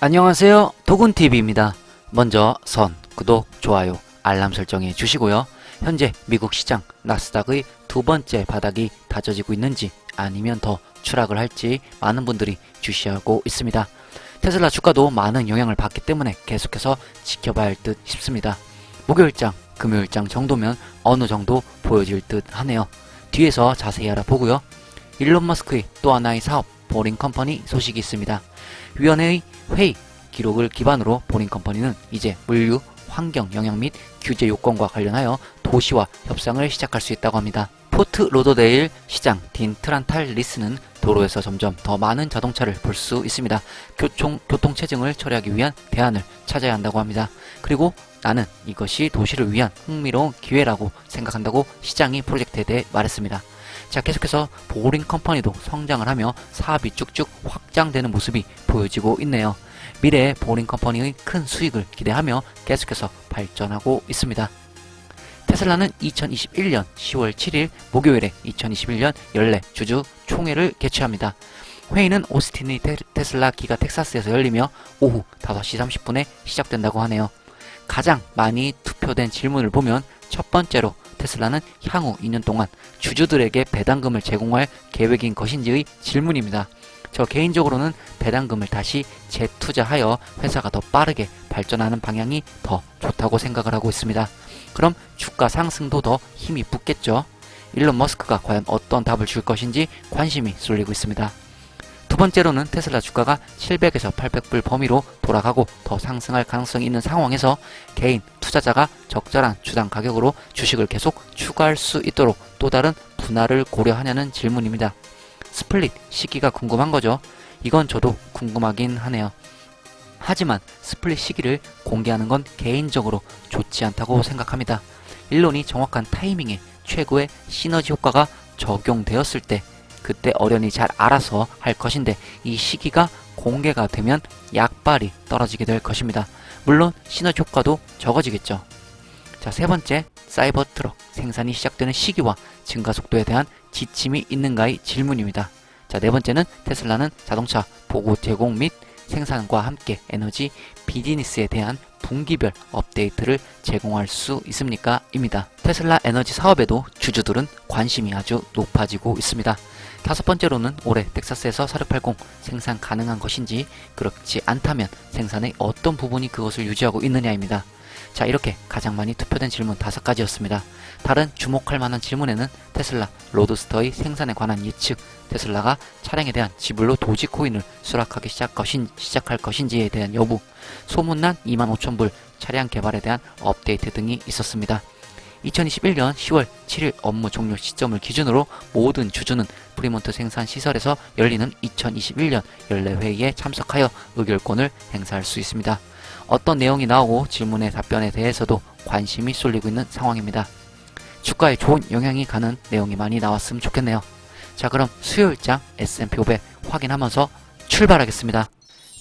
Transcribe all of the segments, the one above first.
안녕하세요. 도군TV입니다. 먼저 선, 구독, 좋아요, 알람 설정해 주시고요. 현재 미국 시장 나스닥의 두 번째 바닥이 다져지고 있는지 아니면 더 추락을 할지 많은 분들이 주시하고 있습니다. 테슬라 주가도 많은 영향을 받기 때문에 계속해서 지켜봐야 할 듯 싶습니다. 목요일장, 금요일장 정도면 어느 정도 보여질 듯 하네요. 뒤에서 자세히 알아보고요. 일론 머스크의 또 하나의 사업, 보링 컴퍼니 소식이 있습니다. 위원회의 회의 기록을 기반으로 보링 컴퍼니는 이제 물류, 환경 영향 및 규제 요건과 관련하여 도시와 협상을 시작할 수 있다고 합니다. 포트 로더데일 시장 딘 트란탈 리스는 도로에서 점점 더 많은 자동차를 볼 수 있습니다. 교통, 교통체증을 처리하기 위한 대안을 찾아야 한다고 합니다. 그리고 나는 이것이 도시를 위한 흥미로운 기회라고 생각한다고 시장이 프로젝트에 대해 말했습니다. 자, 계속해서 보링 컴퍼니도 성장을 하며 사업이 쭉쭉 확장되는 모습이 보여지고 있네요. 미래의 보링 컴퍼니의 큰 수익을 기대하며 계속해서 발전하고 있습니다. 테슬라는 2021년 10월 7일 목요일에 2021년 연례 주주 총회를 개최합니다. 회의는 오스틴의 테, 테슬라 기가 텍사스에서 열리며 오후 5시 30분에 시작된다고 하네요. 가장 많이 투표된 질문을 보면 첫 번째로 테슬라는 향후 2년 동안 주주들에게 배당금을 제공할 계획인 것인지의 질문입니다. 저 개인적으로는 배당금을 다시 재투자하여 회사가 더 빠르게 발전하는 방향이 더 좋다고 생각을 하고 있습니다. 그럼 주가 상승도 더 힘이 붙겠죠. 일론 머스크가 과연 어떤 답을 줄 것인지 관심이 쏠리고 있습니다. 두 번째로는 테슬라 주가가 700에서 800불 범위로 돌아가고 더 상승할 가능성이 있는 상황에서 개인 투자자가 적절한 주당 가격으로 주식을 계속 추가할 수 있도록 또 다른 분할을 고려하냐는 질문입니다. 스플릿 시기가 궁금한 거죠. 이건 저도 궁금하긴 하네요. 하지만 스플릿 시기를 공개하는 건 개인적으로 좋지 않다고 생각합니다. 일론이 정확한 타이밍에 최고의 시너지 효과가 적용되었을 때 그때 어련히 잘 알아서 할 것인데 이 시기가 공개가 되면 약발이 떨어지게 될 것입니다. 물론 시너지 효과도 적어지겠죠. 자, 세 번째, 사이버 트럭 생산이 시작되는 시기와 증가 속도에 대한 지침이 있는가의 질문입니다. 자, 네 번째는 테슬라는 자동차 보고 제공 및 생산과 함께 에너지 비즈니스에 대한 분기별 업데이트를 제공할 수 있습니까? 입니다. 테슬라 에너지 사업에도 주주들은 관심이 아주 높아지고 있습니다. 다섯 번째로는 올해 텍사스에서 4680 생산 가능한 것인지 그렇지 않다면 생산의 어떤 부분이 그것을 유지하고 있느냐입니다. 자 이렇게 가장 많이 투표된 질문 다섯 가지였습니다. 다른 주목할 만한 질문에는 테슬라 로드스터의 생산에 관한 예측, 테슬라가 차량에 대한 지불로 도지코인을 수락하기 시작 것인, 시작할 것인지에 대한 여부, 소문난 25,000불 차량 개발에 대한 업데이트 등이 있었습니다. 2021년 10월 7일 업무 종료 시점을 기준으로 모든 주주는 프리몬트 생산 시설에서 열리는 2021년 연례 회의에 참석하여 의결권을 행사할 수 있습니다. 어떤 내용이 나오고 질문의 답변에 대해서도 관심이 쏠리고 있는 상황입니다. 주가에 좋은 영향이 가는 내용이 많이 나왔으면 좋겠네요. 자, 그럼 수요일장 S&P 500 확인하면서 출발하겠습니다.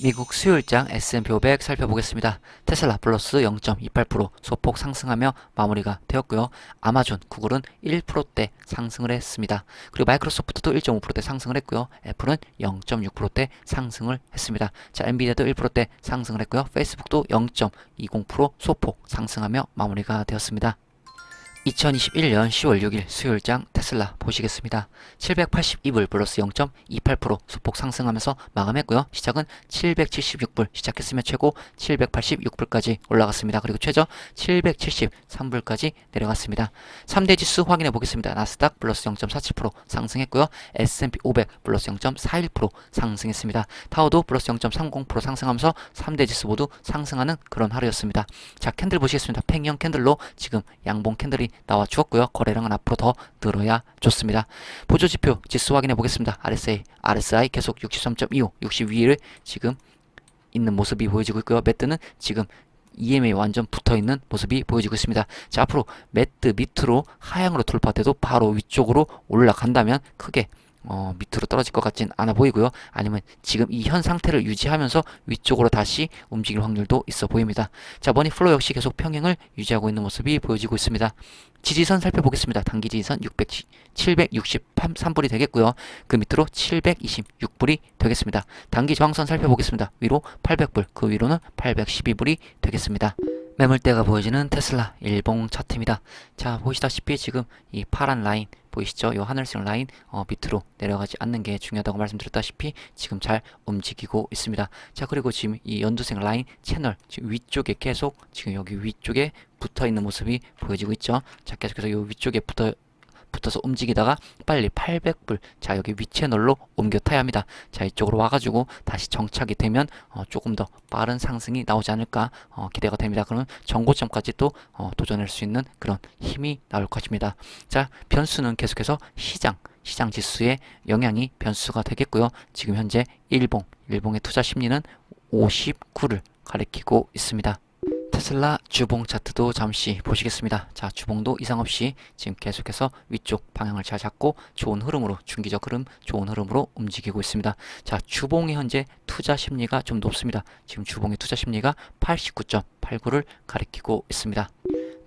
미국 수요일장 S&P 500 살펴보겠습니다. 테슬라 플러스 0.28% 소폭 상승하며 마무리가 되었고요. 아마존, 구글은 1%대 상승을 했습니다. 그리고 마이크로소프트도 1.5%대 상승을 했고요. 애플은 0.6%대 상승을 했습니다. 자, 엔비디아도 1%대 상승을 했고요. 페이스북도 0.20% 소폭 상승하며 마무리가 되었습니다. 2021년 10월 6일 수요일장 테슬라 보시겠습니다. 782불 플러스 0.28% 소폭 상승하면서 마감했고요. 시작은 776불 시작했으며 최고 786불까지 올라갔습니다. 그리고 최저 773불까지 내려갔습니다. 3대 지수 확인해 보겠습니다. 나스닥 플러스 0.47% 상승했고요. S&P 500 플러스 0.41% 상승했습니다. 타워도 플러스 0.30% 상승하면서 3대 지수 모두 상승하는 그런 하루였습니다. 자 캔들 보시겠습니다. 팽형 캔들로 지금 양봉 캔들이 나와 주었고요. 거래량은 앞으로 더 늘어야 좋습니다. 보조지표 지수 확인해 보겠습니다. RSA, RSI 계속 63.25, 62를 지금 있는 모습이 보여지고 있고요. 매트는 지금 EMA 완전 붙어 있는 모습이 보여지고 있습니다. 자, 앞으로 매트 밑으로 하향으로 돌파돼도 바로 위쪽으로 올라간다면 크게 어, 밑으로 떨어질 것 같진 않아 보이고요. 아니면 지금 이 현 상태를 유지하면서 위쪽으로 다시 움직일 확률도 있어 보입니다. 자, 머니 플로 역시 계속 평행을 유지하고 있는 모습이 보여지고 있습니다. 지지선 살펴보겠습니다. 단기 지지선 600, 763불이 되겠고요. 그 밑으로 726불이 되겠습니다. 단기 저항선 살펴보겠습니다. 위로 800불, 그 위로는 812불이 되겠습니다. 매물대가 보여지는 테슬라 일봉 차트입니다. 자 보시다시피 지금 이 파란 라인 보이시죠? 이 하늘색 라인 어, 밑으로 내려가지 않는 게 중요하다고 말씀드렸다시피 지금 잘 움직이고 있습니다. 자 그리고 지금 이 연두색 라인 채널 지금 위쪽에 계속 지금 여기 위쪽에 붙어 있는 모습이 보여지고 있죠. 자 계속해서 이 위쪽에 붙어 붙어서 움직이다가 빨리 800불 자 여기 위 채널로 옮겨 타야 합니다. 자 이쪽으로 와가지고 다시 정착이 되면 어, 조금 더 빠른 상승이 나오지 않을까 어, 기대가 됩니다. 그러면 정고점까지 또 어, 도전할 수 있는 그런 힘이 나올 것입니다. 자 변수는 계속해서 시장 시장 지수의 영향이 변수가 되겠고요. 지금 현재 일봉 일봉의 투자 심리는 59를 가리키고 있습니다 테슬라 주봉 차트도 잠시 보시겠습니다. 자, 주봉도 이상 없이 지금 계속해서 위쪽 방향을 잘 잡고 좋은 흐름으로 중기적 흐름, 좋은 흐름으로 움직이고 있습니다. 자, 주봉이 현재 투자 심리가 좀 높습니다. 지금 주봉의 투자 심리가 89.89를 가리키고 있습니다.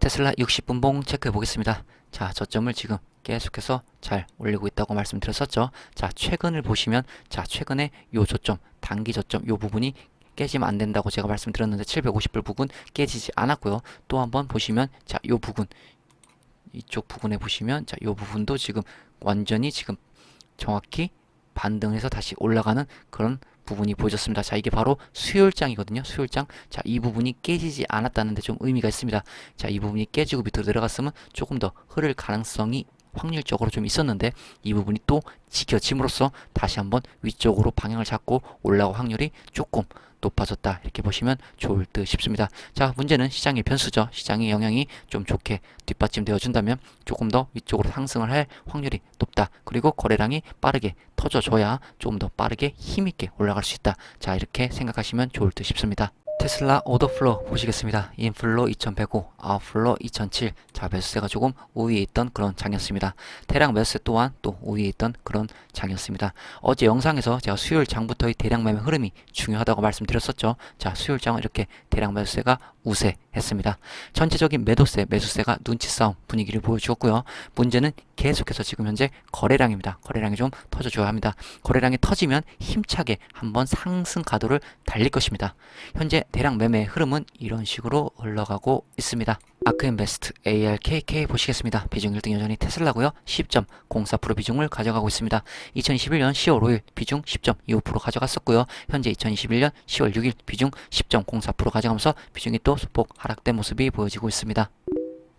테슬라 60분봉 체크해 보겠습니다. 자, 저점을 지금 계속해서 잘 올리고 있다고 말씀드렸었죠. 자, 최근을 보시면 자, 최근에 요 저점, 단기 저점 요 부분이 깨지면 안 된다고 제가 말씀드렸는데 750불 부분 깨지지 않았고요. 또 한번 보시면 자, 요 부분 이쪽 부분에 보시면 자, 요 부분도 지금 완전히 지금 정확히 반등해서 다시 올라가는 그런 부분이 보여졌습니다. 자, 이게 바로 수요일장이거든요. 수요일장. 자, 이 부분이 깨지지 않았다는데 좀 의미가 있습니다. 자, 이 부분이 깨지고 밑으로 내려갔으면 조금 더 흐를 가능성이 확률적으로 좀 있었는데 이 부분이 또 지켜짐으로써 다시 한번 위쪽으로 방향을 잡고 올라올 확률이 조금 높아졌다 이렇게 보시면 좋을 듯 싶습니다. 자 문제는 시장의 변수죠. 시장의 영향이 좀 좋게 뒷받침 되어 준다면 조금 더 위쪽으로 상승을 할 확률이 높다. 그리고 거래량이 빠르게 터져줘야 좀더 빠르게 힘있게 올라갈 수 있다. 자 이렇게 생각하시면 좋을 듯 싶습니다. 테슬라 오더플로 보시겠습니다. 인플로 2105, 아웃플로 2007. 자, 매수세가 조금 우위에 있던 그런 장이었습니다. 대량 매수세 또한 또 우위에 있던 그런 장이었습니다. 어제 영상에서 제가 수요일 장부터의 대량 매매 흐름이 중요하다고 말씀드렸었죠. 자, 수요일 장은 이렇게 대량 매수세가 우세 했습니다. 전체적인 매도세, 매수세가 눈치 싸움 분위기를 보여주었고요. 문제는 계속해서 지금 현재 거래량입니다. 거래량이 좀 터져줘야 합니다. 거래량이 터지면 힘차게 한번 상승 가도를 달릴 것입니다. 현재 대량 매매 흐름은 이런 식으로 흘러가고 있습니다. 아크인베스트 ARKK 보시겠습니다. 비중 1등 여전히 테슬라고요. 10.04% 비중을 가져가고 있습니다. 2021년 10월 5일 비중 10.25% 가져갔었고요. 현재 2021년 10월 6일 비중 10.04% 가져가면서 비중이 또 소폭 하락된 모습이 보여지고 있습니다.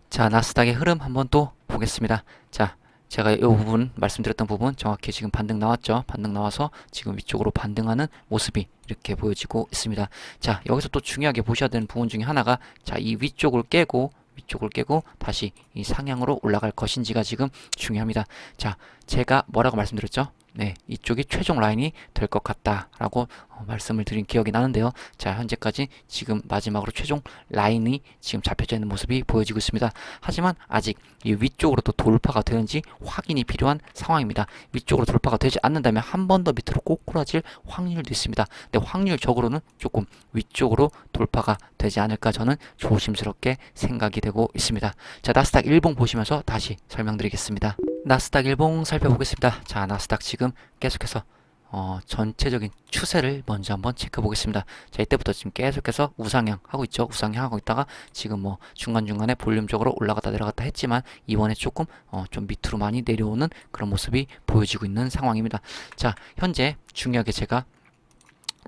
자, 나스닥의 흐름 한번 또 보겠습니다. 자, 제가 이 부분 말씀드렸던 부분 정확히 지금 반등 나왔죠. 반등 나와서 지금 위쪽으로 반등하는 모습이 이렇게 보여지고 있습니다. 자, 여기서 또 중요하게 보셔야 되는 부분 중에 하나가 자, 이 위쪽을 깨고 위쪽을 깨고 다시 이 상향으로 올라갈 것인지가 지금 중요합니다. 자, 제가 뭐라고 말씀드렸죠? 네, 이쪽이 최종 라인이 될 것 같다라고 어, 말씀을 드린 기억이 나는데요. 자, 현재까지 지금 마지막으로 최종 라인이 지금 잡혀져 있는 모습이 보여지고 있습니다. 하지만 아직 이 위쪽으로 또 돌파가 되는지 확인이 필요한 상황입니다. 위쪽으로 돌파가 되지 않는다면 한 번 더 밑으로 꼬꾸라질 확률도 있습니다. 근데 확률적으로는 조금 위쪽으로 돌파가 되지 않을까 저는 조심스럽게 생각이 되고 있습니다. 자, 나스닥 일봉 보시면서 다시 설명드리겠습니다. 나스닥 일봉 살펴보겠습니다. 자, 나스닥 지금 계속해서 어, 전체적인 추세를 먼저 한번 체크해 보겠습니다. 자, 이때부터 지금 계속해서 우상향 하고 있죠. 우상향 하고 있다가 지금 뭐 중간중간에 볼륨적으로 올라갔다 내려갔다 했지만 이번에 조금 어, 좀 밑으로 많이 내려오는 그런 모습이 보여지고 있는 상황입니다. 자, 현재 중요하게 제가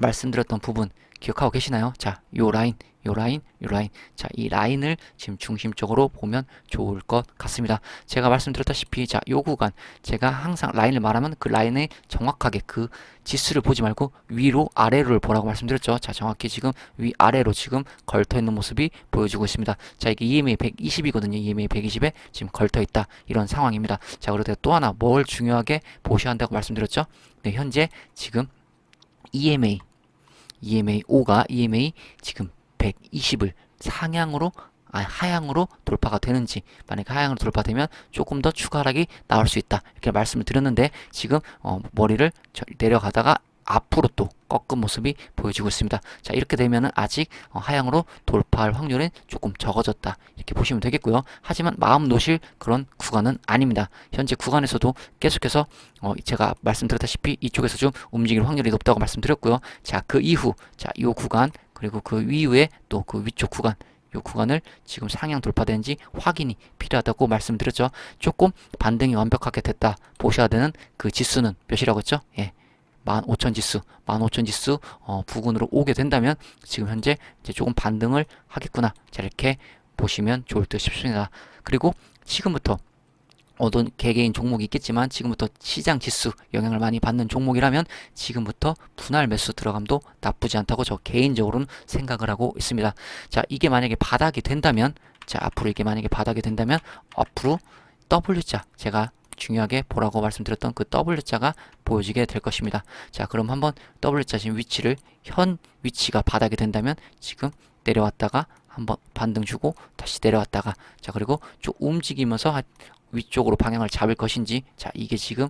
말씀드렸던 부분 기억하고 계시나요? 자, 요 라인, 요 라인, 요 라인. 자, 이 라인을 지금 중심적으로 보면 좋을 것 같습니다. 제가 말씀드렸다시피, 자, 요 구간, 제가 항상 라인을 말하면 그 라인에 정확하게 그 지수를 보지 말고 위로 아래로를 보라고 말씀드렸죠. 자, 정확히 지금 위 아래로 지금 걸터 있는 모습이 보여지고 있습니다. 자, 이게 EMA 120이거든요. EMA 120에 지금 걸터 있다. 이런 상황입니다. 자, 그리고 또 하나 뭘 중요하게 보셔야 한다고 말씀드렸죠. 네, 현재 지금 EMA EMA 5가 EMA 지금 120을 상향으로 아, 하향으로 돌파가 되는지 만약에 하향으로 돌파되면 조금 더 추가 하락이 나올 수 있다. 이렇게 말씀을 드렸는데 지금 어, 머리를 저- 내려가다가 앞으로 또 꺾은 모습이 보여지고 있습니다. 자 이렇게 되면은 아직 어, 하향으로 돌파할 확률은 조금 적어졌다 이렇게 보시면 되겠고요. 하지만 마음 놓으실 그런 구간은 아닙니다. 현재 구간에서도 계속해서 어, 제가 말씀드렸다시피 이쪽에서 좀 움직일 확률이 높다고 말씀드렸고요. 자 그 이후 자이 구간 그리고 그 이후에 또 그 위쪽 구간 이 구간을 지금 상향 돌파된지 확인이 필요하다고 말씀드렸죠. 조금 반등이 완벽하게 됐다 보셔야 되는 그 지수는 몇이라고 했죠? 예. 15,000 지수, 15,000 지수 어, 부근으로 오게 된다면 지금 현재 이제 조금 반등을 하겠구나. 자, 이렇게 보시면 좋을 듯 싶습니다. 그리고 지금부터 어떤 개개인 종목이 있겠지만 지금부터 시장 지수 영향을 많이 받는 종목이라면 지금부터 분할 매수 들어감도 나쁘지 않다고 저 개인적으로는 생각을 하고 있습니다. 자, 이게 만약에 바닥이 된다면 자, 앞으로 이게 만약에 바닥이 된다면 앞으로 W자 제가 중요하게 보라고 말씀드렸던 그 W자가 보여지게 될 것입니다. 자, 그럼 한번 W자 지금 위치를 현 위치가 바닥이 된다면 지금 내려왔다가 한번 반등 주고 다시 내려왔다가 자, 그리고 쭉 움직이면서 하- 위쪽으로 방향을 잡을 것인지 자, 이게 지금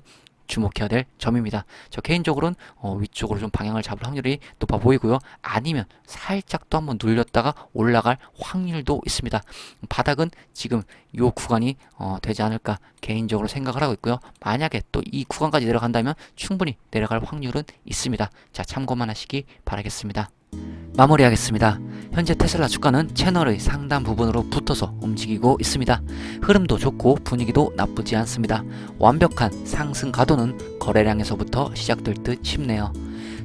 주목해야 될 점입니다. 저 개인적으로는 어, 위쪽으로 좀 방향을 잡을 확률이 높아 보이고요. 아니면 살짝 또 한번 눌렸다가 올라갈 확률도 있습니다. 바닥은 지금 요 구간이 어, 되지 않을까 개인적으로 생각을 하고 있고요. 만약에 또 이 구간까지 내려간다면 충분히 내려갈 확률은 있습니다. 자, 참고만 하시기 바라겠습니다. 마무리하겠습니다. 현재 테슬라 주가는 채널의 상단 부분으로 붙어서 움직이고 있습니다. 흐름도 좋고 분위기도 나쁘지 않습니다. 완벽한 상승 가도는 거래량에서부터 시작될 듯 싶네요.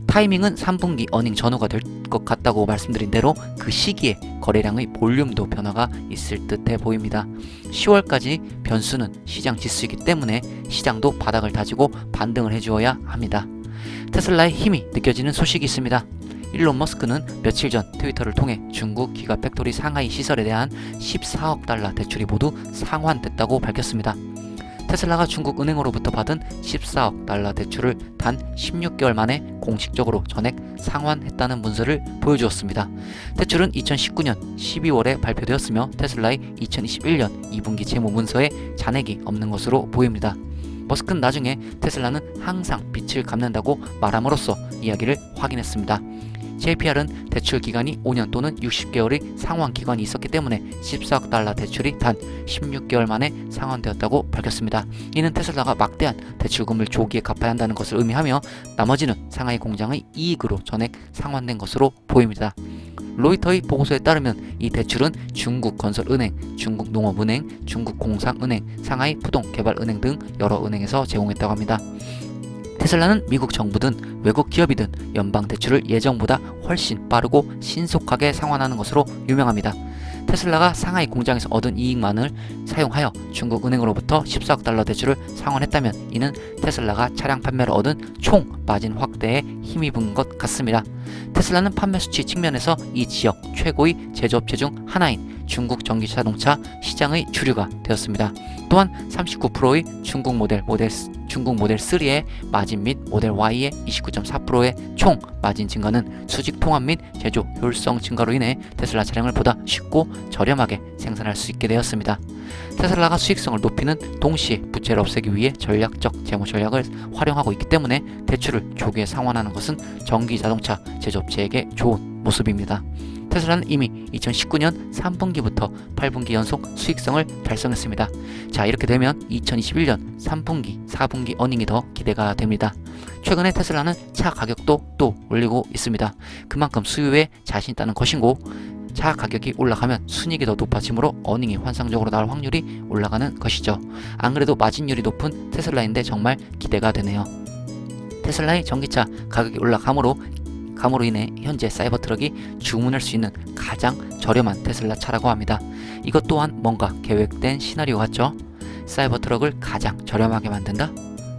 타이밍은 3분기 어닝 전후가 될 것 같다고 말씀드린 대로 그 시기에 거래량의 볼륨도 변화가 있을 듯해 보입니다. 10월까지 변수는 시장 지수이기 때문에 시장도 바닥을 다지고 반등을 해주어야 합니다. 테슬라의 힘이 느껴지는 소식이 있습니다. 일론 머스크는 며칠 전 트위터를 통해 중국 기가 팩토리 상하이 시설에 대한 14억 달러 대출이 모두 상환됐다고 밝혔습니다. 테슬라가 중국 은행으로부터 받은 14억 달러 대출을 단 16개월 만에 공식적으로 전액 상환했다는 문서를 보여주었습니다. 대출은 2019년 12월에 발표되었으며 테슬라의 2021년 2분기 재무 문서에 잔액이 없는 것으로 보입니다. 머스크는 나중에 테슬라는 항상 빚을 갚는다고 말함으로써 이야기를 확인했습니다. JPR은 대출 기간이 5년 또는 60개월의 상환 기간이 있었기 때문에 14억 달러 대출이 단 16개월 만에 상환되었다고 밝혔습니다. 이는 테슬라가 막대한 대출금을 조기에 갚아야 한다는 것을 의미하며 나머지는 상하이 공장의 이익으로 전액 상환된 것으로 보입니다. 로이터의 보고서에 따르면 이 대출은 중국 건설은행, 중국 농업은행, 중국 공상은행, 상하이 푸동개발은행 등 여러 은행에서 제공했다고 합니다. 테슬라는 미국 정부든 외국 기업이든 연방 대출을 예정보다 훨씬 빠르고 신속하게 상환하는 것으로 유명합니다. 테슬라가 상하이 공장에서 얻은 이익만을 사용하여 중국 은행으로부터 14억 달러 대출을 상환했다면 이는 테슬라가 차량 판매를 얻은 총 마진 확대에 힘입은 것 같습니다. 테슬라는 판매 수치 측면에서 이 지역 최고의 제조업체 중 하나인 중국 전기 자동차 시장의 주류가 되었습니다. 또한 39%의 중국 모델 모델 중국 모델 3의 마진 및 모델 Y의 29.4%의 총 마진 증가는 수직 통합 및 제조 효율성 증가로 인해 테슬라 차량을 보다 쉽고 저렴하게 생산할 수 있게 되었습니다. 테슬라가 수익성을 높이는 동시에 부채를 없애기 위해 전략적 재무 전략을 활용하고 있기 때문에 대출을 조기에 상환하는 것은 전기 자동차 제조업체에게 좋은 모습입니다. 테슬라는 이미 2019년 3분기부터 8분기 연속 수익성을 달성했습니다. 자, 이렇게 되면 2021년 3분기, 4분기 어닝이 더 기대가 됩니다. 최근에 테슬라는 차 가격도 또 올리고 있습니다. 그만큼 수요에 자신 있다는 것이고 차 가격이 올라가면 순이익이 더 높아지므로 어닝이 환상적으로 나올 확률이 올라가는 것이죠. 안 그래도 마진율이 높은 테슬라인데 정말 기대가 되네요. 테슬라의 전기차 가격이 올라감으로 감으로 인해 현재 사이버 트럭이 주문할 수 있는 가장 저렴한 테슬라 차라고 합니다. 이것 또한 뭔가 계획된 시나리오 같죠? 사이버 트럭을 가장 저렴하게 만든다?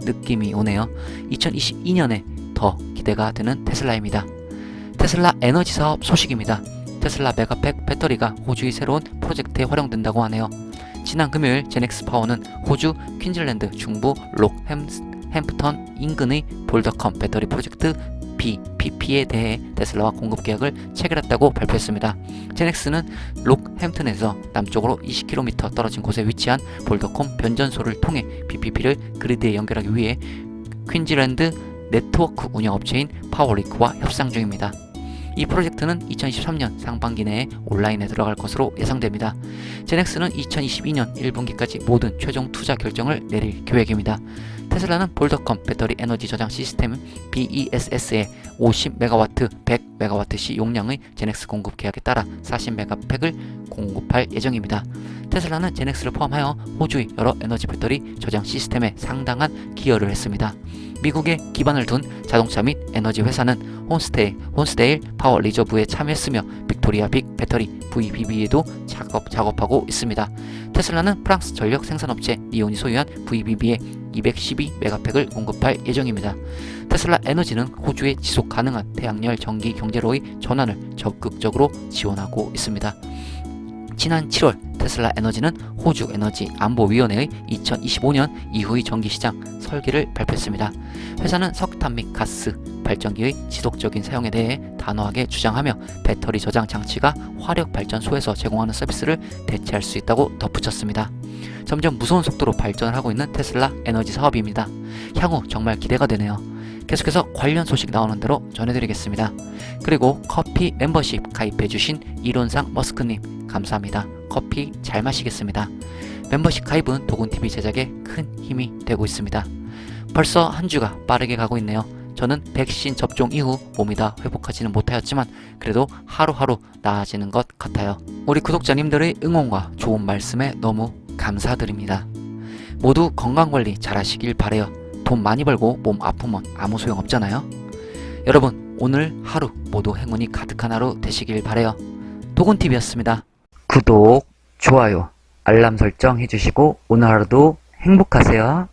느낌이 오네요. 2022년에 더 기대가 되는 테슬라입니다. 테슬라 에너지 사업 소식입니다. 테슬라 메가팩 배터리가 호주의 새로운 프로젝트에 활용된다고 하네요. 지난 금요일 제넥스 파워는 호주 퀸즐랜드 중부 록 햄 햄프턴 인근의 볼더컴 배터리 프로젝트 BPP에 대해 테슬라와 공급 계약을 체결했다고 발표했습니다. 제넥스는 록햄튼에서 남쪽으로 20km 떨어진 곳에 위치한 볼더콤 변전소를 통해 BPP를 그리드에 연결하기 위해 퀸즈랜드 네트워크 운영업체인 파워리크와 협상 중입니다. 이 프로젝트는 2023년 상반기 내에 온라인에 들어갈 것으로 예상됩니다. 제넥스는 2022년 1분기까지 모든 최종 투자 결정을 내릴 계획입니다. 테슬라는 볼더컴 배터리 에너지 저장 시스템 BESS의 50MW, 100MWc 용량의 제넥스 공급 계약에 따라 40메가팩을 공급할 예정입니다. 테슬라는 제넥스를 포함하여 호주의 여러 에너지 배터리 저장 시스템에 상당한 기여를 했습니다. 미국에 기반을 둔 자동차 및 에너지 회사는 혼스테일, 혼스데일 파워 리저브에 참여했으며 빅토리아 빅 배터리 VBB에도 작업, 작업하고 있습니다. 테슬라는 프랑스 전력 생산업체 니온이 소유한 VBB에 212메가팩을 공급할 예정입니다. 테슬라 에너지는 호주의 지속 가능한 태양열 전기 경제로의 전환을 적극적으로 지원하고 있습니다. 지난 7월 테슬라 에너지는 호주 에너지 안보위원회의 2025년 이후의 전기 시장 설계를 발표했습니다. 회사는 석탄 및 가스 발전기의 지속적인 사용에 대해 단호하게 주장하며 배터리 저장 장치가 화력 발전소에서 제공하는 서비스를 대체할 수 있다고 덧붙였습니다. 점점 무서운 속도로 발전을 하고 있는 테슬라 에너지 사업입니다. 향후 정말 기대가 되네요. 계속해서 관련 소식 나오는 대로 전해드리겠습니다. 그리고 커피 멤버십 가입해주신 이론상 머스크님 감사합니다. 커피 잘 마시겠습니다. 멤버십 가입은 도군TV 제작에 큰 힘이 되고 있습니다. 벌써 한 주가 빠르게 가고 있네요. 저는 백신 접종 이후 몸이 다 회복하지는 못하였지만 그래도 하루하루 나아지는 것 같아요. 우리 구독자님들의 응원과 좋은 말씀에 너무 감사드립니다. 모두 건강관리 잘 하시길 바래요. 돈 많이 벌고 몸 아프면 아무 소용 없잖아요. 여러분 오늘 하루 모두 행운이 가득한 하루 되시길 바래요. 도군TV였습니다. 구독, 좋아요, 알람 설정 해주시고 오늘 하루도 행복하세요.